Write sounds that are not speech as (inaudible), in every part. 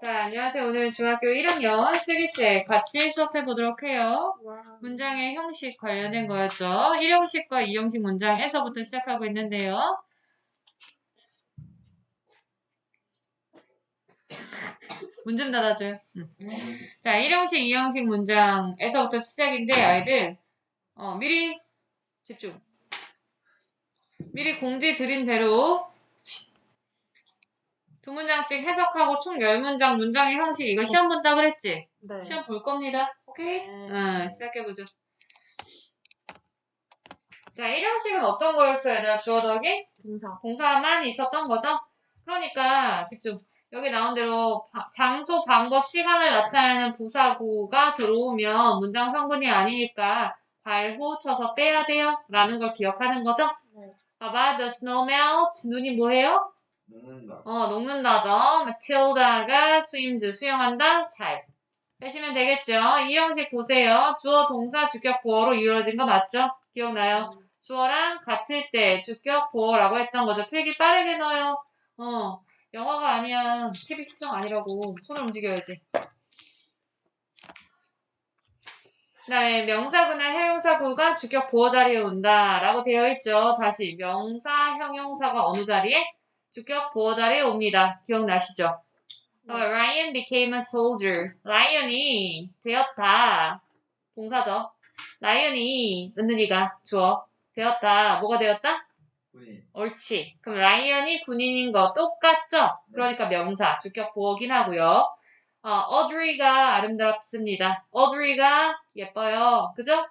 자, 안녕하세요. 오늘은 중학교 1학년 쓰기책 같이 수업해 보도록 해요. 와. 문장의 형식 관련된 거였죠. 1형식과 2형식 문장에서부터 시작하고 있는데요. 문 좀 닫아줘요. 응. 자, 1형식, 2형식 문장에서부터 시작인데, 아이들, 어, 미리 집중. 미리 공지 드린 대로 두 문장씩 해석하고 총 10문장 문장의 형식 이거 시험 본다 그랬지? 네. 시험 볼 겁니다. 오케이? 네. 응, 시작해보죠. 자, 1형식은 어떤 거였어요, 얘들아? 주어 더하기? 동사. 동사만 있었던 거죠? 그러니까, 집중. 여기 나온 대로 바- 장소, 방법, 시간을 나타내는 부사구가 들어오면 문장 성분이 아니니까 괄호 쳐서 빼야 돼요. 라는 걸 기억하는 거죠? 네. 봐봐, the snow melts. 눈이 뭐예요? 녹는다. 어, 녹는다죠. Matilda가 swims, 수영한다. 잘. 빼시면 되겠죠. 이 형식 보세요. 주어, 동사, 주격, 보어로 이루어진 거 맞죠? 기억나요? 주어랑 같을 때 주격, 보어라고 했던 거죠. 필기 빠르게 넣어요. 어, 영어가 아니야. TV 시청 아니라고. 손을 움직여야지. 그 다음에 명사구나 형용사구가 주격 보어 자리에 온다라고 되어 있죠. 다시 명사 형용사가 어느 자리에? 주격 보어 자리에 옵니다. 기억나시죠? 어, Ryan became a soldier. 라이언이 되었다. 동사죠. 라이언이 은은이가 주어 되었다. 뭐가 되었다? 군인. 옳지. 그럼 라이언이 군인인 거 똑같죠? 그러니까 명사, 주격 보어긴 하고요. 어, 어드리가 아름답습니다. 어드리가 예뻐요. 그죠?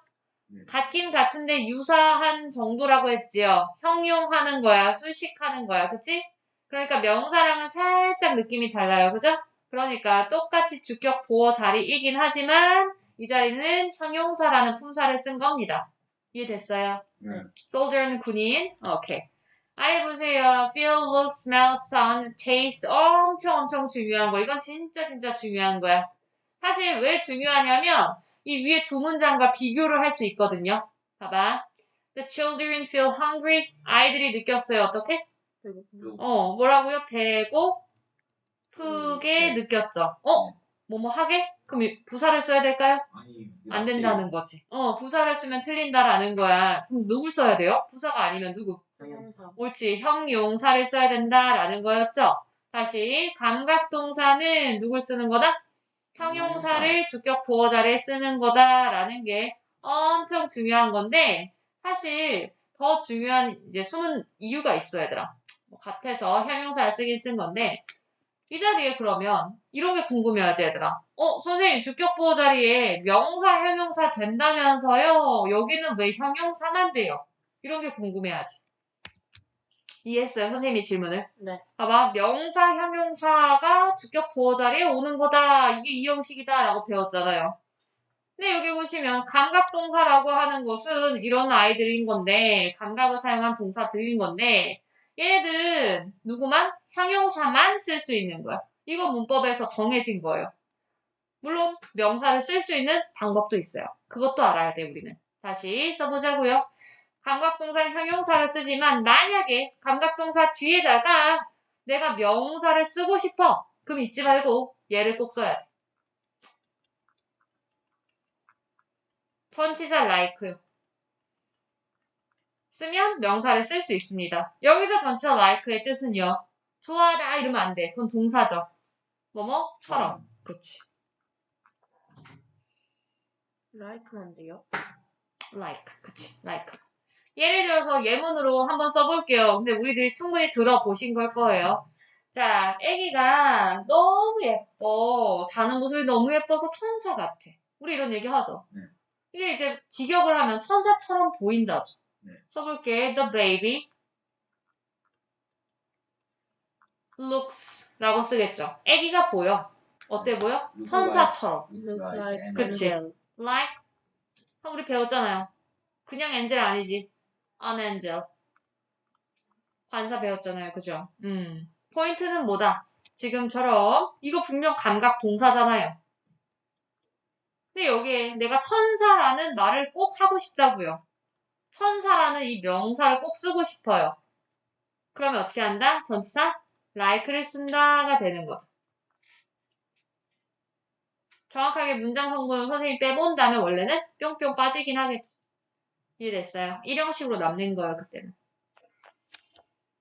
네. 같긴 같은데 유사한 정도라고 했지요. 형용하는 거야, 수식하는 거야. 그치? 그러니까 명사랑은 살짝 느낌이 달라요. 그죠? 그러니까 똑같이 주격 보어 자리이긴 하지만 이 자리는 형용사라는 품사를 쓴 겁니다. 이해됐어요? 네. soldier는 군인. 오케이. 아래 보세요. feel, look, smell, sound, taste. 엄청 엄청 중요한 거. 이건 진짜 진짜 중요한 거야. 사실 왜 중요하냐면 이 위에 두 문장과 비교를 할 수 있거든요. 봐봐. The children feel hungry. 아이들이 느꼈어요. 어떻게? 배고픔. 어, 뭐라고요? 배고프게 음, 네. 느꼈죠. 어? 뭐뭐 하게? 그럼 이 부사를 써야 될까요? 아니. 안 된다는 거지. 어, 부사를 쓰면 틀린다라는 거야. 그럼 누구 써야 돼요? 부사가 아니면 누구? 형용사. 옳지. 형용사를 써야 된다라는 거였죠. 다시 감각동사는 누굴 쓰는 거다? 형용사를 주격 보어 자리에 쓰는 거다라는 게 엄청 중요한 건데 사실 더 중요한 이제 숨은 이유가 있어 얘들아. 뭐 같아서 형용사를 쓰긴 쓴 건데 이 자리에 그러면 이런 게 궁금해하지 얘들아. 어 선생님 주격 보어 자리에 명사 형용사 된다면서요. 여기는 왜 형용사만 돼요? 이런 게 궁금해하지. 이해했어요 선생님이 질문을? 네. 봐봐, 명사, 형용사가 주격 보어 자리에 오는 거다. 이게 이 형식이다 라고 배웠잖아요. 근데 여기 보시면 감각동사라고 하는 것은 이런 아이들인 건데 감각을 사용한 동사들인 건데 얘네들은 누구만? 형용사만 쓸 수 있는 거야. 이거 문법에서 정해진 거예요. 물론 명사를 쓸 수 있는 방법도 있어요. 그것도 알아야 돼 우리는. 다시 써보자고요. 감각동사 형용사를 쓰지만 만약에 감각동사 뒤에다가 내가 명사를 쓰고 싶어. 그럼 잊지 말고 얘를 꼭 써야 돼. 전치사 like요. 쓰면 명사를 쓸 수 있습니다. 여기서 전치사 like의 뜻은요. 좋아하다 이러면 안 돼. 그건 동사죠. 뭐뭐처럼. 그렇지. 라이크만 돼요? like. 그치. like. 예를 들어서 예문으로 한번 써볼게요. 근데 우리들이 충분히 들어보신 걸 거예요. 자, 아기가 너무 예뻐. 자는 모습이 너무 예뻐서 천사 같아. 우리 이런 얘기 하죠. 네. 이게 이제 직역을 하면 천사처럼 보인다죠. 네. 써볼게. The baby looks 라고 쓰겠죠. 아기가 보여. 어때 보여? Look 천사처럼. Like 그치. angel. like 아, 우리 배웠잖아요. 그냥 엔젤 아니지. An angel. 관사 배웠잖아요. 그죠? 음. 포인트는 뭐다? 지금처럼 이거 분명 감각 동사잖아요. 근데 여기에 내가 천사라는 말을 꼭 하고 싶다고요. 천사라는 이 명사를 꼭 쓰고 싶어요. 그러면 어떻게 한다? 전치사 like를 쓴다가 되는 거죠. 정확하게 문장 성분을 선생님이 빼본 다음에 원래는 뿅뿅 빠지긴 하겠죠. 이해됐어요? 일형식으로 남는 거예요, 그때는.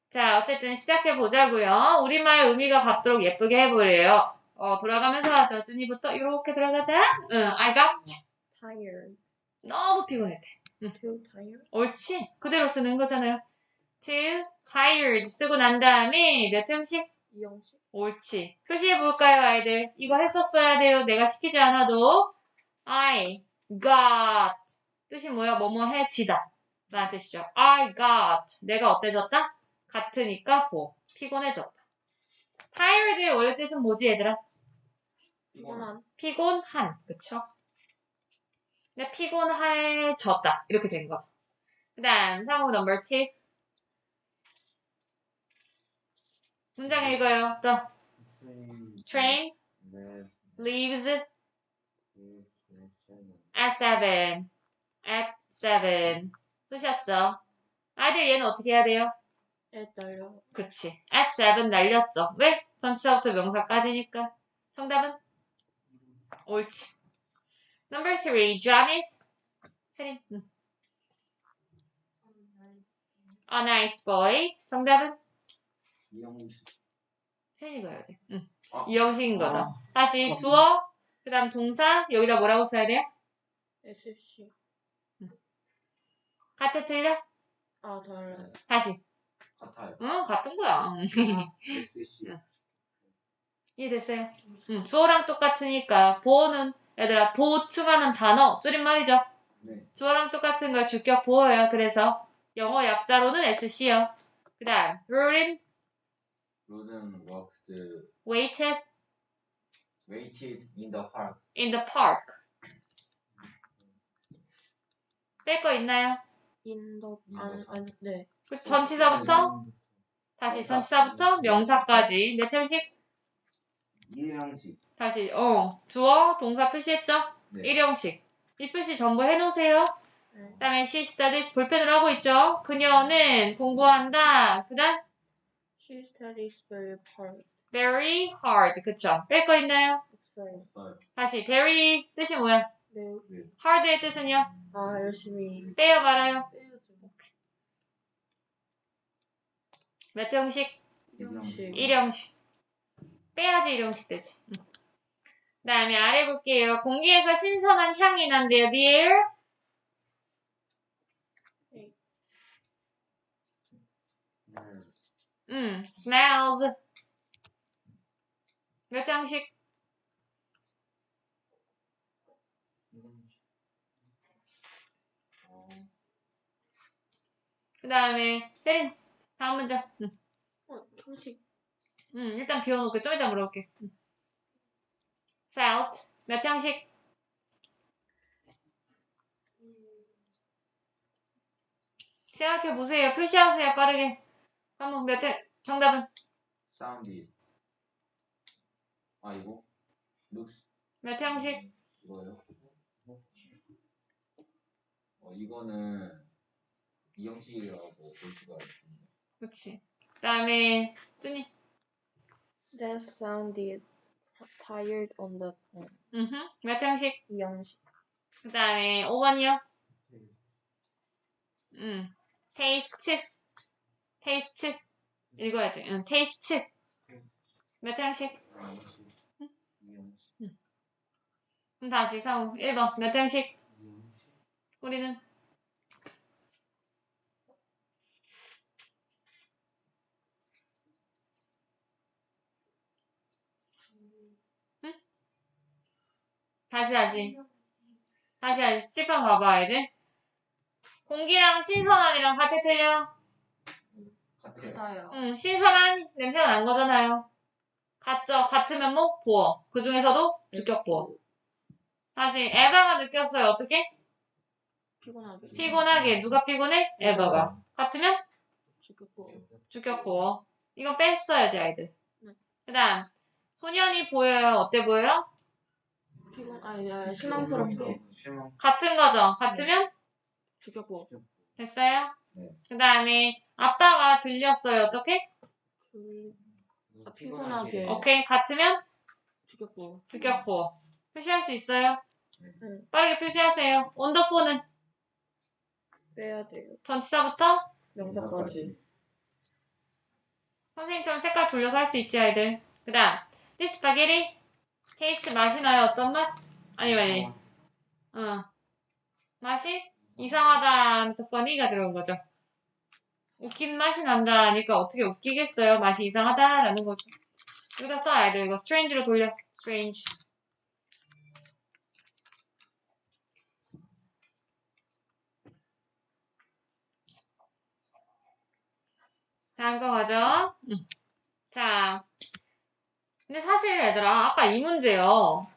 자, 어쨌든 시작해 보자고요. 우리말 의미가 같도록 예쁘게 해보래요. 어, 돌아가면서 하죠. 준이부터 이렇게 돌아가자. 응, I got tired. 너무 피곤했대. too tired. 옳지. 그대로 쓰는 거잖아요. too tired 쓰고 난 다음에 몇 형식? 이형식. 옳지. 표시해 볼까요, 아이들? 이거 했었어야 돼요. 내가 시키지 않아도. I got. 뜻이 뭐야? 뭐뭐 해지다. 라는 뜻이죠. I got. 내가 어때졌다? 같으니까 보. 피곤해졌다. tired의 원래 뜻은 뭐지, 얘들아? 피곤한. 피곤한. 그쵸? 근데 피곤해졌다. 이렇게 된 거죠. 그 다음, 상호 넘버 2. 문장 읽어요. 또, train left leaves seven. at 7. At 7. 쓰셨죠? 아이들 얘는 어떻게 해야 돼요? 애 날려. 그치. at 7 날렸죠. 왜? 전치사부터 명사까지니까. 정답은? 옳지. Number 3. John is? 세린. 응. A nice boy. 정답은? 이형식 세린이 가야 돼. 응. 아. 이 형식인 거죠. 아. 다시 아. 주어, 그 다음 동사, 여기다 뭐라고 써야 돼요? SC. 같아 틀려? 아 달라. 다시. 같아요. 응, 같은 거야. SC 응. 이해됐어요? 응, 주어랑 똑같으니까 보어는 얘들아 보충하는 단어 줄임말이죠. 네 주어랑 똑같은 거 주격 보어요. 그래서 영어 약자로는 SC요. 그 다음 Rollin 로든 walked waited waited in the park in the park. 뺄 거 있나요? 인더 안 안 네. 그 전치사부터 다시 전치사부터 명사까지 몇 형식? 일형식 다시 어 주어 동사 표시했죠? 네 일형식 이 표시 전부 해놓으세요. 네. 그 다음에 she studies 볼펜으로 하고 있죠. 그녀는 공부한다. 그 다음 She studies very hard. very hard. 그쵸? 뺄 거 있나요? 없어요 다시 very 뜻이 뭐야? 매우. hard의 뜻은요? 아 열심히 빼요 말아요? 몇 형식? 일형식. 빼야지 일형식 되지. 응. 그 다음에 아래 볼게요. 공기에서 신선한 향이 난대요. 네. 음, smells. 몇 형식? 일형식. 어, 그 다음에 세린 다음 문장. 응. 어 형식. 음, 일단 비워놓을게. 좀 이따 물어볼게. 음. felt. 몇 형식? 생각해보세요. 표시하세요. 빠르게. 한번 몇 형, 정답은? sounded 아 이거 looks 몇 형식? 이거요 어 이거는 이형식이라고 볼 수가 있습니다 그치. 그 다음에, 쭈니. That sounded tired on the phone. 음흠. 몇 형식? 이형식. 그 다음에, 5번이요? 음. taste. taste. 읽어야지. 응, taste. 몇 형식? 이형식 이형식 그럼 다시 상호. 1번. 몇? 이형식 우리는? 다시 다시 다시 다시 칠판 봐봐 애들 공기랑 신선한이랑 같아 틀려? 같아요 같아요. 응 신선한 냄새가 난 거잖아요 같죠? 같으면 뭐? 보어 그 중에서도 주격 보어 다시 에바가 느꼈어요 어떻게? 피곤하게. 피곤하게 누가 피곤해? 에바가 같으면? 죽겠고. 주격 보어 이건 뺐어야지 아이들 네. 그 다음 소년이 보여요 어때 보여요? 피곤 아니 아니 실망스럽게. 실망 같은 거죠 같으면? 죽겠고. 됐어요? 네. 그 다음에 아빠가 들렸어요 어떻게? 줄- 아, 피곤하게. 오케이 같으면? 주격 보어 표시할 수 있어요? 응. 빠르게 표시하세요. 원더포는 빼야 돼요. 전치사부터 명사까지. 선생님처럼 색깔 돌려서 할 수 있지, 아이들. 그 다음, taste 맛이 나요? 어떤 맛? 아니, 아니. 어. 맛이 이상하다 하면서 funny가 들어온 거죠. 웃긴 맛이 난다 하니까 어떻게 웃기겠어요? 맛이 이상하다라는 거죠. 여기다 써, 아이들. 이거 strange로 돌려. strange. 다음 거 가죠. 응. 자. 근데 사실 얘들아, 아까 이 문제요.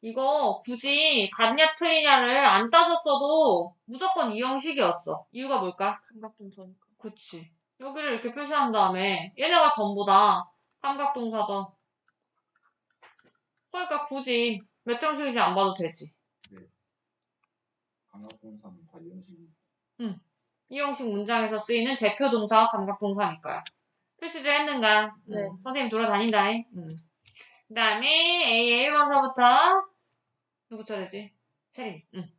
이거 굳이 같냐 틀리냐를 안 따졌어도 무조건 이 형식이었어. 이유가 뭘까? 삼각동사니까. 그치. 여기를 이렇게 표시한 다음에 얘네가 전부 다 삼각동사죠. 그러니까 굳이 몇 형식인지 안 봐도 되지. 강력동사는 다 이 형식이 이 형식 문장에서 쓰이는 대표 동사와 감각동사니까요. 표시를 했는가? 네. 음, 선생님 돌아다닌다. 음. 그 다음에 A 1번서부터 누구 차례지? 세린이. 응.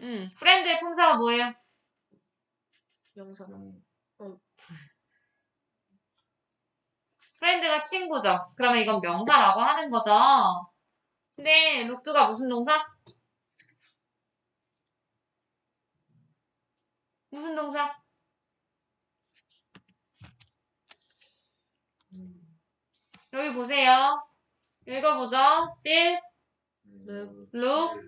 음, 프렌드의 품사가 뭐예요? 명사. 영 프렌드가 친구죠. 그러면 이건 명사라고 하는 거죠. 근데 룩두가 무슨 동사? 무슨 동사? 여기 보세요. 읽어보죠. feel, look,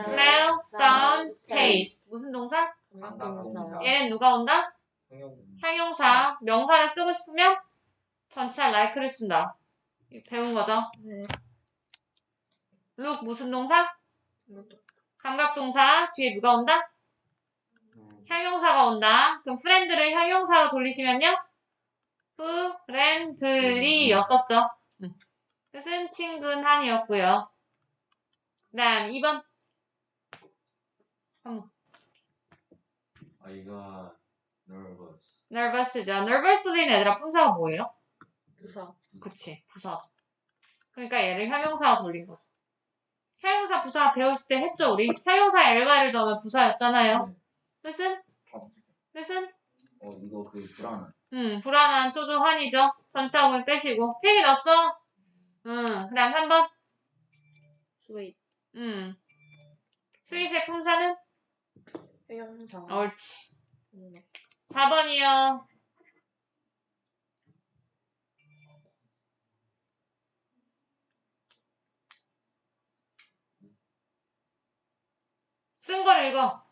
smell, sound, taste. 무슨 동사? 얘는 누가 온다? 형용 형용사. 명사를 쓰고 싶으면 전치사 like를 쓴다. 배운 거죠. 네. look 무슨 동사? 감각동사. 뒤에 누가 온다? 형용사가 온다. 그럼 friend를 형용사로 돌리시면요. Friendly였었죠. 음. 뜻은 친근한이었고요. 그 다음 2번. 아이가 nervous nervous죠. nervously는 얘들아 품사가 뭐예요? 부사. 그치, 부사죠. 그러니까 얘를 형용사로 돌린 거죠. 형용사 부사 배웠을 때 했죠, 우리? 형용사 LY를 넣으면 부사였잖아요. 뜻은? 뜻은? 어 이거 그 불안한 음, 불안한, 초조한이죠. 전치사 오면 빼시고. 필기 넣었어? 음, 그 다음 3번. 스웨이. 음. 스윗의 품사는? 형용사. 옳지. 음. 4번이요. 쓴 거를 읽어.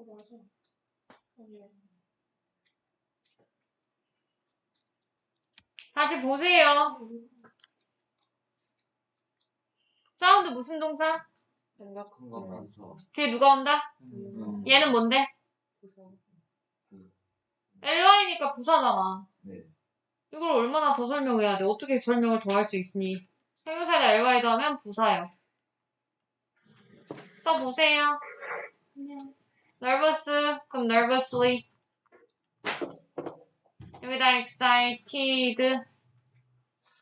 어, 맞아. 아니야. 다시 보세요. 사운드 무슨 동사? 삼각동사. 뒤에 누가 온다? 음. 얘는 뭔데? LY니까 부사잖아. 네 이걸 얼마나 더 설명해야 돼? 어떻게 설명을 더 할 수 있으니? 형용사에 LY 더하면 부사요. 써보세요. Nervous, 그럼 nervously. 여기다 excited.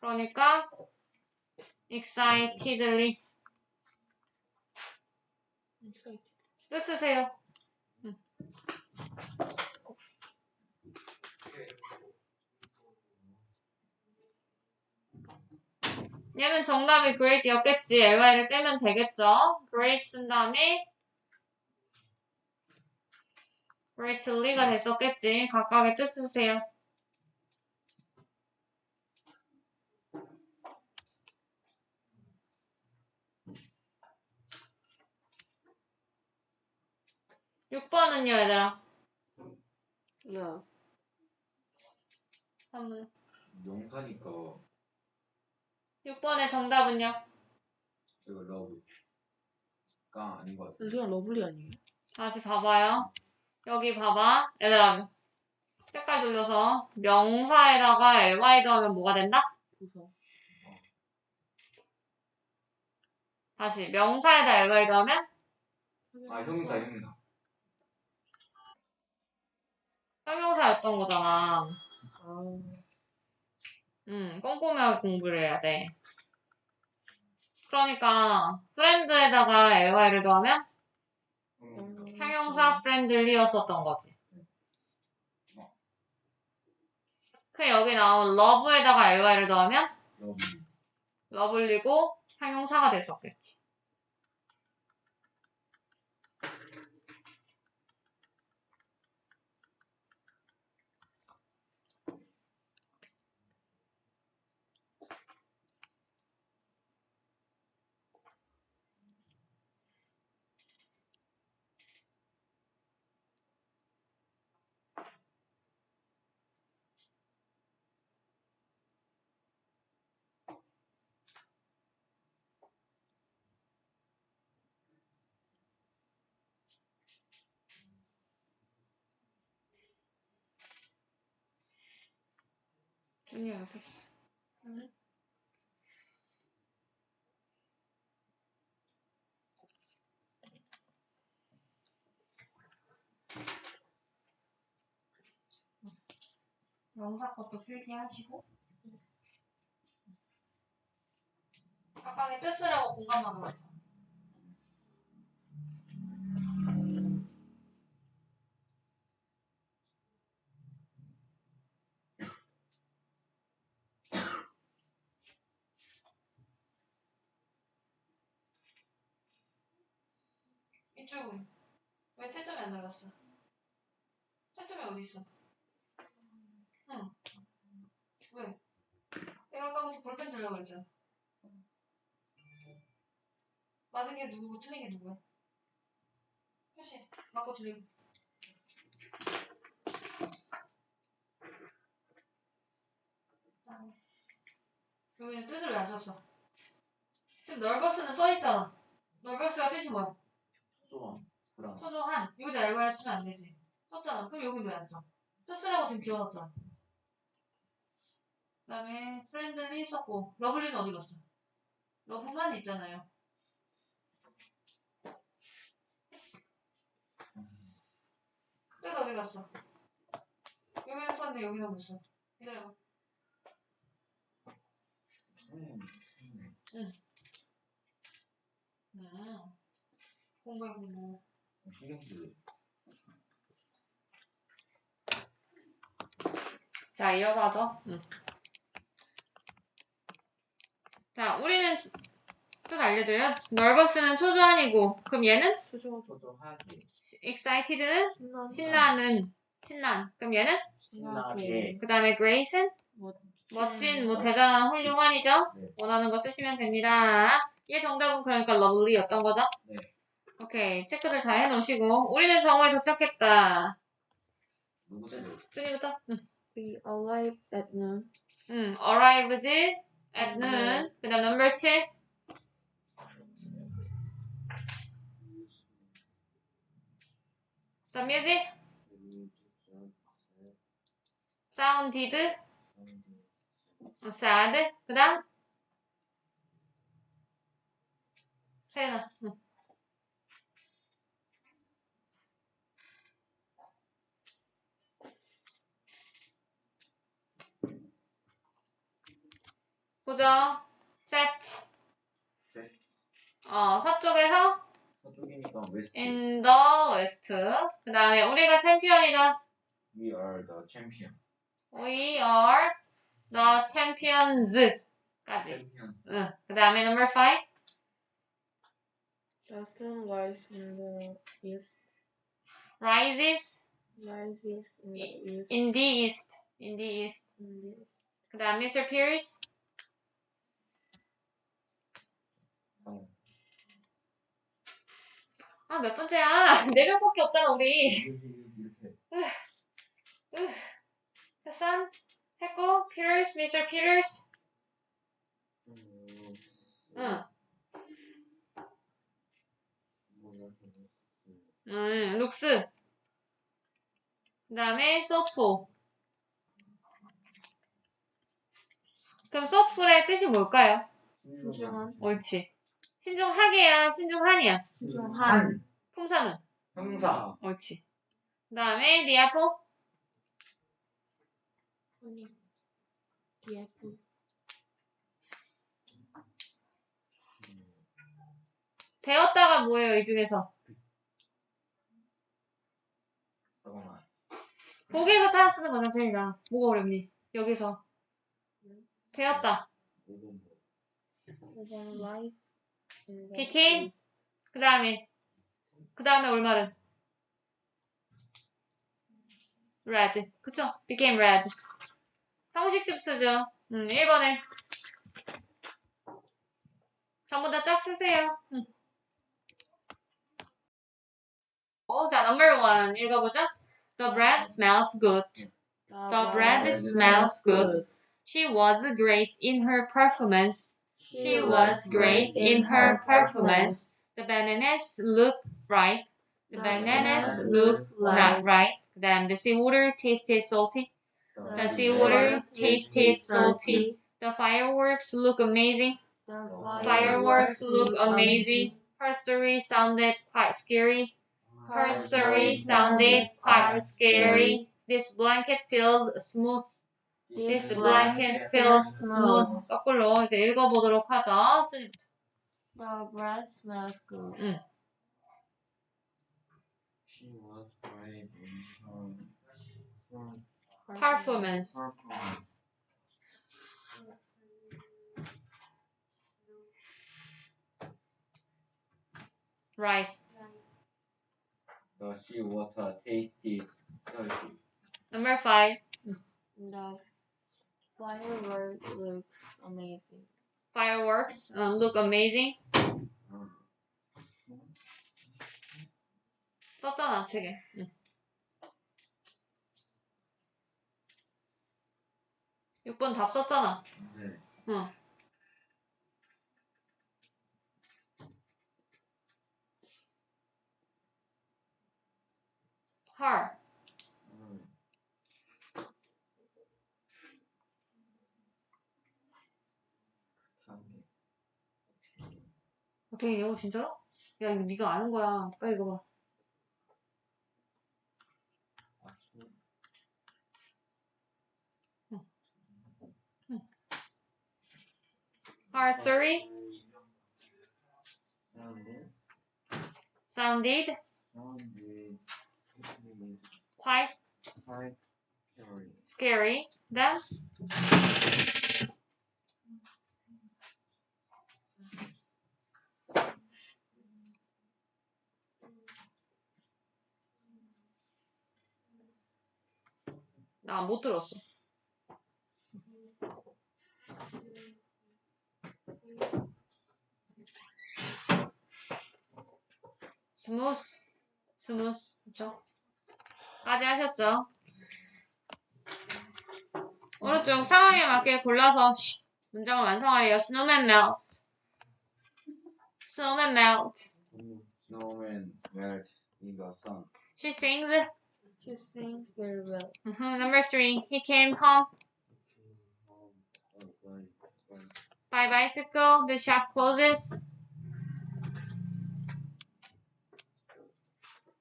그러니까 excitedly. 뜻 쓰세요. 응. 얘는 정답이 great이었겠지. ly를 떼면 되겠죠. great 쓴 다음에 greatly가 됐었겠지. 각각의 뜻 쓰세요. 육번은요 얘들아. 야. 한번. 명사니까 6번의 정답은요? 이거 러브가 아닌 것 같아요 우리가 러블리 아니에요? 다시 봐봐요. 여기 봐봐. 얘들아, 색깔 돌려서 명사에다가 ly 더하면 뭐가 된다? 부사. 다시 명사에다 ly 넣으면 아 형사 형사. 형용사였던 거잖아. 아, 음, 꼼꼼하게 공부를 해야 돼. 그러니까 프렌드에다가 ly를 넣으면 형용사 프렌들리였었던 거지. 그 여기 나온 love에다가 ly를 넣으면 러브. 러블리고 형용사가 됐었겠지. 준이 옆에 있어. 응? 명사 것도 필기하시고 각각의 뜻을 하고 공감만 하고 있어. 이쪽은 왜 채점이 안 들어갔어? 채점이 어디 있어? 응. 왜? 내가 아까부터 볼펜 들려고 그랬잖아. 맞은 게 누구고 틀린 게 누구야? 표시 맞고 틀리고. 여기는 뜻을 왜 안 썼어? 지금 널버스는 써있잖아. 널버스가 뜻이 뭐야? 소원. 불안. 소중한 여기다 LY를 쓰면 안 되지 썼잖아 그럼 여기 왜안 써? 뜻쓰라고 지금 비워놨잖아 그 다음에 프렌들리 썼고 러블리는 어디 갔어? 러브만 있잖아요 뜻 어디 갔어? 여기는 썼는데 여기는 못 써. 기다려봐 음. 음. 음. 공부해 공부 신경 쓰. 자, 이어서 하죠. 응. 자, 우리는 뜻 알려드려요. nervous는 초조한이고, 그럼 얘는 소중한 소중하게. excited는 신나 신나는, 신난. 그럼 얘는 신나게. 그 다음에 grace는 멋진, 뭐 대단한, 훌륭한이죠. 네. 원하는 거 쓰시면 됩니다. 얘 정답은 그러니까 lovely였던 거죠. 네. 오케이, 체크들 잘 해놓으시고, 우리는 정오에 도착했다. 준이부터. 응. We arrived at noon. 응, arrived at noon. 그 다음 number 7. 그 다음 예지? sounded, 어, sad. 그 다음 세나. 응. 보죠. set. 셋. 어, 서쪽에서 서쪽이니까 웨스트. in the west. 그 다음에 우리가 챔피언이다. We are the champion. We are the champions. 까지. Champions. 응. 그 다음에 number 5. The sun rises in the east. rises Rises in the east. in the east. in the east. In the east. 그 다음 Mr. Pierce. 어. 아, 몇 번째야? (laughs) 네 명밖에 없잖아, 우리. sun. 했고, Mr. Peters. 음, 응. 음, 룩스. 그 다음에 소프. 그럼 소프의 뜻이 뭘까요? 신중한. 옳지. 신중하게야, 신중하니야. 신중한. 품사는? 형사. 옳지. 그 다음에. 아니. 예쁘. 배웠다가 뭐예요, 이 중에서? 잠깐만. 보기에서 찾아 쓰는 거잖아, 제이가. 뭐가 어렵니? 여기서. 되었다. became. 그 다음에. 그 다음에 올말은? red. 그쵸? became red. 형식집 쓰죠. 음, 1번에. 전부 다 짝 쓰세요. 음. 어, 자, number one. 읽어보자. The bread smells good. The bread smells good. She was great in her performance. She was great in her performance. The bananas look ripe. The bananas look not ripe. Then the seawater tasted salty. The seawater tasted salty. The fireworks look amazing. The Fireworks look amazing. Her story sounded quite scary. Her story sounded quite scary. This blanket feels smooth. This blanket feels smooth. 거꾸로 이제 읽어보도록 하죠. 쭈니부터. The bread smells good. 응. She was brave in her Performance. performance. Right. The sea water tasted salty. Number five. The fireworks looks amazing. Fireworks uh, look amazing. 음. 썼잖아, 책에. 응. 6번 답 썼잖아. 네. 응. her. 음. 다음에 어떻게 읽어, 진짜로? 야, 이거 네가 아는 거야. 빨리 읽어봐. Our story? Sounded? Quite? Scary. then. 나 못 들었어. 스무스, 스무스, 그쵸? 까지 하셨죠? 오른쪽 상황에 맞게 골라서 쉿, 문장을 완성하래요. Snowman melt. Snowman melt. Snowman melt in the sun. She sings. She sings very well. Mhm, Number three. He came home by bicycle. The shop closes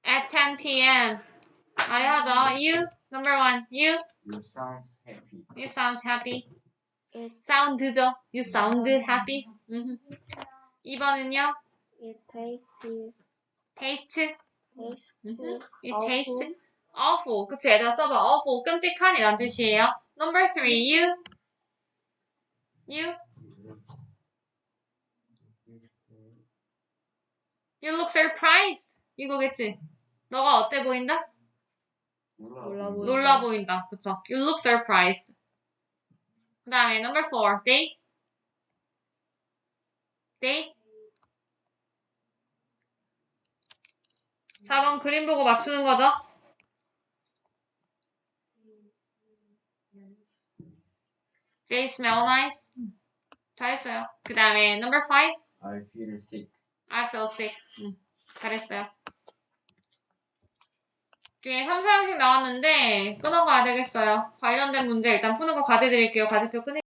at 10 p.m. 아래 하죠. You. Number one. You. You sounds happy. You sounds happy. It sound죠. You sound happy. Mhm. 2번은요. it tastes taste. tastes Mhm. It awful. tastes Awful. 그치? 얘들아 써봐. awful. 끔찍한 이란 뜻이에요. Number three. You. You. You look surprised. 이거겠지? 너가 어때 보인다? 놀라 보인다. 놀라 보인다. 그쵸? You look surprised. 그 다음에 number four. They. They. 4번 그림 보고 맞추는 거죠? They smell nice. 잘했어요. 그 다음에 number five. I feel sick. I feel sick. 응, 잘했어요. 뒤에 3, 4형식 나왔는데 끊어가야 되겠어요. 관련된 문제 일단 푸는 거 과제 드릴게요. 과제표 끊을게요.